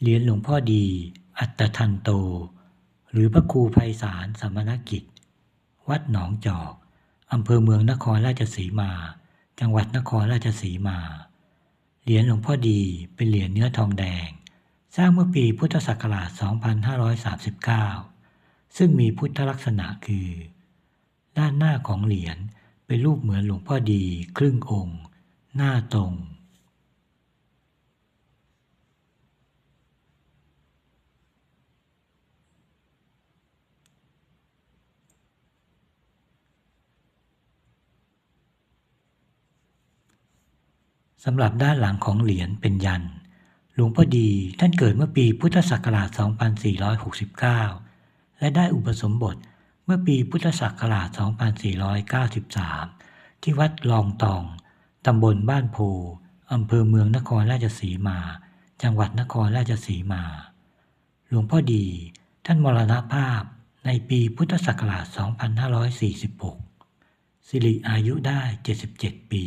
เหรียญหลวงพ่อดี อัตทันโต หรือพระครูไพศาลสมณกิจ วัดหนองจอกอำเภอเมืองนครราชสีมา จังหวัดนครราชสีมา เหรียญหลวงพ่อดีเป็นเหรียญเนื้อทองแดง สร้างเมื่อปีพุทธศักราช 2539 ซึ่งมีพุทธลักษณะคือ ด้านหน้าของเหรียญเป็นรูปเหมือนหลวงพ่อดีครึ่งองค์ หน้าตรง สำหรับด้านหลังของเหรียญเป็นยัน หลวงพ่อดีท่านเกิดเมื่อปีพุทธศักราช 2469 และได้อุปสมบทเมื่อปีพุทธศักราช 2493 ที่วัดลองตอง ตำบลบ้านโพอำเภอเมืองนครราชสีมา จังหวัดนครราชสีมา หลวงพ่อดีท่านมรณภาพในปีพุทธศักราช 2546 สิริอายุได้ 77 ปี